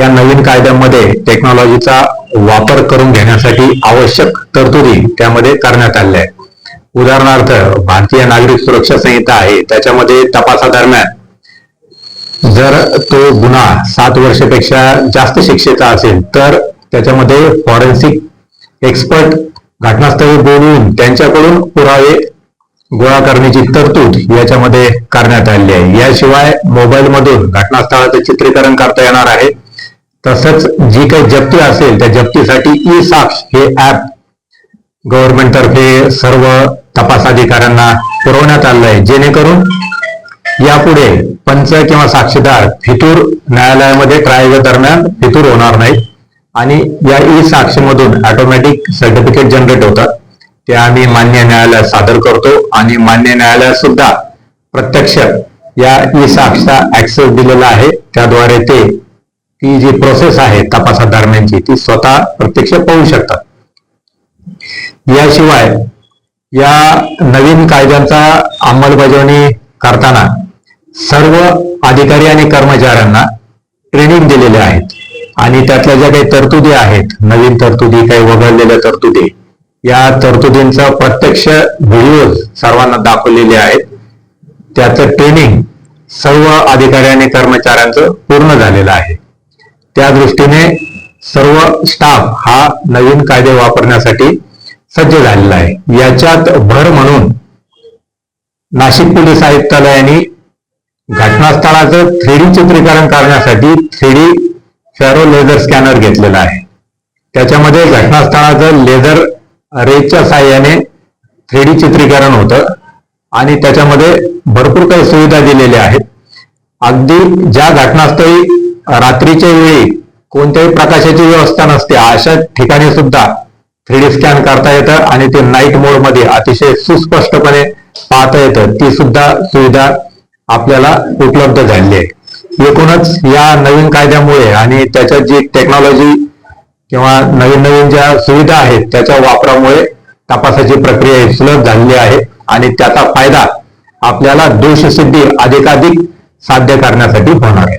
या नवीन कायद्यामध्ये टेक्नॉलॉजीचा वापर करून घेण्यासाठी आवश्यक तरतुदी त्यामध्ये करण्यात आल्या आहेत. उदाहरणार्थ भारतीय नागरिक सुरक्षा संहिता आहे त्याच्यामध्ये तपासादरम्यान जर तो गुन्हा सात वर्षापेक्षा जास्त शिक्षेचा असेल तर त्याच्यामध्ये फॉरेन्सिक एक्सपर्ट घटनास्थळी बोलवून त्यांच्याकडून पुरावे गोळा करण्याची तरतूद याच्यामध्ये करण्यात आली आहे. याशिवाय मोबाईल मधून घटनास्थळाचं चित्रीकरण करता येणार आहे. तसंच जी काही जप्ती असेल त्या जप्तीसाठी ई साक्ष हे ऍप गव्हर्नमेंट तर्फे सर्व तपास अधिकाऱ्यांना पुरवण्यात आलं आहे जेणेकरून यापुढे पंच किंवा साक्षीदार फितूर न्यायालयामध्ये ट्रायल दरम्यान फितूर होणार नाहीत आणि या ई साक्षीमधून ऑटोमॅटिक सर्टिफिकेट जनरेट होतात. ते आम्ही मान्य न्यायालयात सादर करतो आणि मान्य न्यायालयात सुद्धा प्रत्यक्ष या ई साक्षचा ऍक्सेस दिलेला आहे. त्याद्वारे ते ती जी प्रोसेस आहे तपासादरम्यानची ती स्वतः प्रत्यक्ष पाहू शकतात. याशिवाय या नवीन कायद्यांचा अंमलबजावणी करताना सर्व अधिकारी आणि कर्मचाऱ्यांना ट्रेनिंग दिलेले आहेत. आणि त्यातल्या ज्या काही तरतुदी आहेत नवीन तरतुदी काही वगळलेल्या तरतुदी या तरतुदींचा प्रत्यक्ष व्हिडिओ सर्वांना दाखवलेले आहेत. त्याचं ट्रेनिंग सर्व अधिकारी आणि कर्मचाऱ्यांचं पूर्ण झालेलं आहे. त्या दृष्टीने सर्व स्टाफ हा नवीन कायदे वापरण्यासाठी सज्ज झालेला आहे. याच्यात भर म्हणून नाशिक पोलीस आयुक्तालयाने घटनास्थळाचं थ्री डी चित्रीकरण करण्यासाठी three D Faro laser scanner घेतलेला आहे. त्याच्यामध्ये घटनास्थळाचं लेझर रेजच्या साह्याने थ्री डी चित्रीकरण होतं आणि त्याच्यामध्ये भरपूर काही सुविधा दिलेल्या आहेत. अगदी ज्या घटनास्थळी रात्रीच्या वेळी कोणत्याही प्रकाशाची व्यवस्था नसते. अशा ठिकाणी सुद्धा थ्री डी स्कॅन करता येतं आणि ते नाईट मोडमध्ये अतिशय सुस्पष्टपणे पाहता येतं. ती सुद्धा सुविधा आपल्याला उपलब्ध झालेली आहे. एकूणच या नवीन कायद्यामुळे आणि त्याच्यात जी टेक्नॉलॉजी किंवा नवीन नवीन ज्या सुविधा आहेत त्याच्या वापरामुळे तपासाची प्रक्रिया सुलभ झालेली आहे आणि त्याचा फायदा आपल्याला दोषसिद्धी अधिकाधिक साध्य करण्यासाठी होणार आहे.